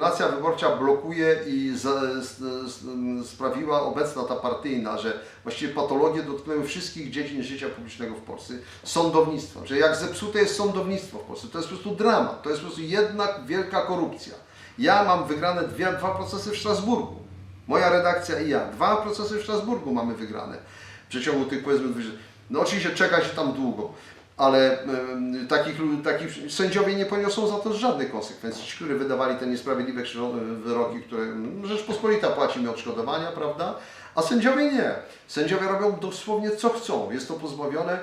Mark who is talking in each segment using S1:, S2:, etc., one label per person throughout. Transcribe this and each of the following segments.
S1: Ordynacja wyborcza blokuje i sprawiła obecna ta partyjna, że właściwie patologie dotknęły wszystkich dziedzin życia publicznego w Polsce. Sądownictwo, że jak zepsute jest sądownictwo w Polsce, to jest po prostu dramat, to jest po prostu jednak wielka korupcja. Ja mam wygrane dwie, dwa procesy w Strasburgu, moja redakcja i ja, dwa procesy w Strasburgu mamy wygrane w przeciągu tych powiedzmy 20. No oczywiście czeka się tam długo, ale takich, takich sędziowie nie poniosą za to żadnych konsekwencji. Ci, którzy wydawali te niesprawiedliwe krzyżo- wyroki, które mm, Rzeczpospolita płaci mi odszkodowania, prawda? A sędziowie nie. Sędziowie robią dosłownie co chcą. Jest to pozbawione e,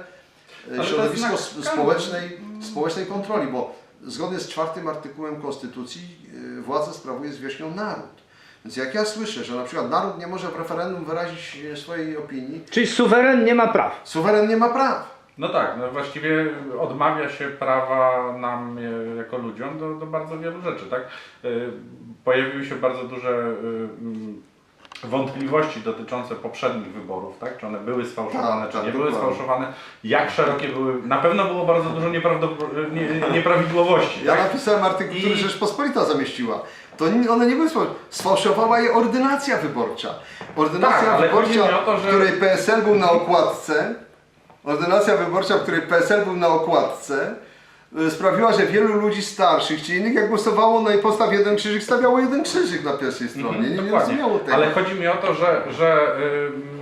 S2: to jest
S1: środowisko
S2: znak
S1: sp-
S2: skandal.
S1: społecznej, społecznej kontroli, bo zgodnie z czwartym artykułem Konstytucji e, władzę sprawuje z wierzchnią naród. Więc jak ja słyszę, że na przykład naród nie może w referendum wyrazić e, swojej opinii,
S3: Czyli suweren nie ma praw.
S1: suweren nie ma praw.
S2: No tak, no właściwie odmawia się prawa nam e, jako ludziom do, do bardzo wielu rzeczy, tak? E, Pojawiły się bardzo duże e, mm, wątpliwości dotyczące poprzednich wyborów, tak? Czy one były sfałszowane,
S1: Tak,
S2: czy
S1: tak,
S2: nie były
S1: dokładnie.
S2: sfałszowane, jak szerokie były, na pewno było bardzo dużo nie, nieprawidłowości,
S1: Ja
S2: tak?
S1: napisałem artykuł, który
S2: I-
S1: Rzeczpospolita zamieściła. To one nie były sfał- sfałszowała je ordynacja wyborcza. Ordynacja
S2: Tak,
S1: wyborcza,
S2: to, że-
S1: w której PSL był na okładce, ordynacja wyborcza, w której PSL był na okładce, y, sprawiła, że wielu ludzi starszych czy innych, jak głosowało na postaw jeden krzyżyk, stawiało jeden krzyżyk na pierwszej stronie. nie, nie
S2: Mhm,
S1: rozumiało tego.
S2: Ale chodzi mi o to, że, że ym,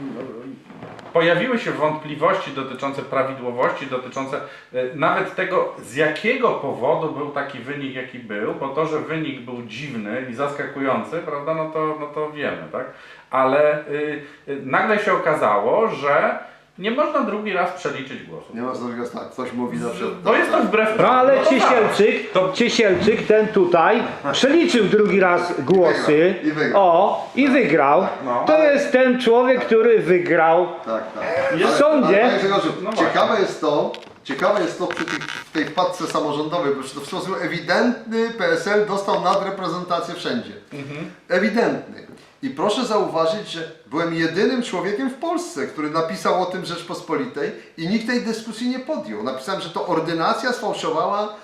S2: pojawiły się wątpliwości dotyczące prawidłowości, dotyczące y, nawet tego, z jakiego powodu był taki wynik, jaki był, bo to, że wynik był dziwny i zaskakujący, prawda, no to, no to wiemy, tak? Ale y, y, nagle się okazało, że nie można drugi raz przeliczyć głosów.
S1: Nie ma drugiego tak, ktoś mówi zawsze...
S2: Bo jest to wbrew
S3: No ale
S2: no to
S3: Ciesielczyk,
S2: To-
S3: Ciesielczyk, ten tutaj, przeliczył drugi raz głosy.
S1: I wygrał.
S3: O, i wygrał.
S2: No.
S3: To jest ten człowiek, który wygrał.
S1: Tak, tak.
S3: W sądzie.
S1: Ale, panie Grzegorzu,
S2: No właśnie.
S1: ciekawe jest to, ciekawe jest to przy tych, w tej wpadce samorządowej, bo w sposób ewidentny PSL dostał nadreprezentację wszędzie.
S2: Mhm.
S1: Ewidentny. I proszę zauważyć, że byłem jedynym człowiekiem w Polsce, który napisał o tym Rzeczpospolitej i nikt tej dyskusji nie podjął. Napisałem, że to ordynacja sfałszowała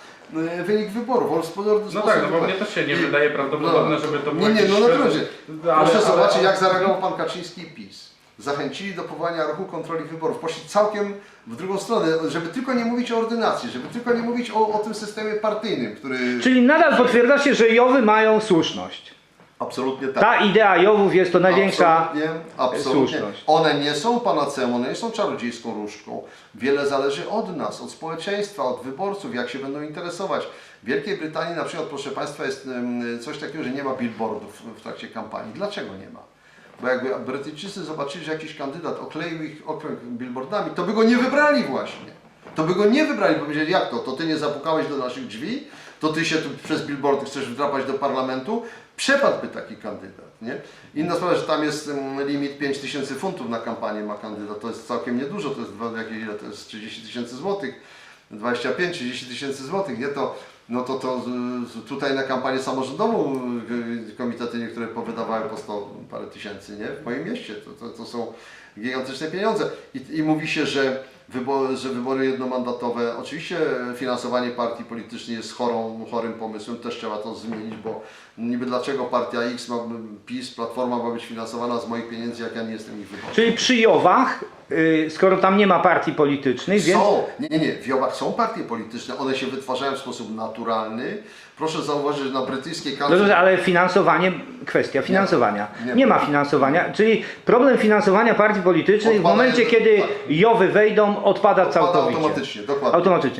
S1: y, wynik wyborów. On
S2: No tak, no bo mnie też się nie
S1: I-
S2: wydaje prawdopodobne, żeby to było
S1: Nie, nie, no naprawdę.
S2: świetne- ale-
S1: Proszę
S2: ale-
S1: zobaczyć, jak zareagował pan Kaczyński i PiS. Zachęcili do powołania ruchu kontroli wyborów. Poszli całkiem w drugą stronę, żeby tylko nie mówić o ordynacji, żeby tylko nie mówić o, o tym systemie partyjnym, który...
S3: Czyli nadal potwierdza się, że Jowy mają słuszność.
S1: Absolutnie tak.
S3: Ta idea Jowów jest to największa
S1: Absolutnie, absolutnie.
S3: słuszność.
S1: One nie są panaceum, one nie są czarodziejską różdżką. Wiele zależy od nas, od społeczeństwa, od wyborców, jak się będą interesować. W Wielkiej Brytanii na przykład, proszę Państwa, jest coś takiego, że nie ma billboardów w trakcie kampanii. Dlaczego nie ma? Bo jakby Brytyjczycy zobaczyli, że jakiś kandydat okleił ich okręg billboardami, to by go nie wybrali właśnie. To by go nie wybrali, bo powiedzieli, jak to? To ty nie zapukałeś do naszych drzwi? To ty się tu przez billboardy chcesz wdrapać do parlamentu? Przepadłby taki kandydat, nie? Inna sprawa, że tam jest mm, limit 5 tysięcy funtów na kampanię ma kandydat. To jest całkiem niedużo, to jest, dwa- jakie, ile to jest 30 tysięcy złotych, 25-30 tysięcy złotych, nie? To, no to, to tutaj na kampanię samorządową y, komitety niektóre powydawały po 100 parę tysięcy, nie? W moim mieście. To, to, to są gigantyczne pieniądze. I, i mówi się, że wybory, że wybory jednomandatowe, oczywiście finansowanie partii politycznej jest chorą, chorym pomysłem, też trzeba to zmienić, bo niby dlaczego partia X, ma, PiS, Platforma ma być finansowana z moich pieniędzy, jak ja nie jestem ich wyborcą.
S3: Czyli przy Jowach, y, skoro tam nie ma partii politycznych, więc
S1: Są, nie, nie, nie, w Jowach są partie polityczne, one się wytwarzają w sposób naturalny. Proszę zauważyć, że na brytyjskiej
S3: No
S1: karcie...
S3: dobrze, ale finansowanie, kwestia finansowania.
S1: Nie
S3: Nie,
S1: ma.
S3: ma finansowania, czyli problem finansowania partii politycznych w momencie, kiedy
S1: tak.
S3: Jowy wejdą,
S1: Odpada
S3: całkowicie.
S1: automatycznie, dokładnie.
S3: Automatycznie.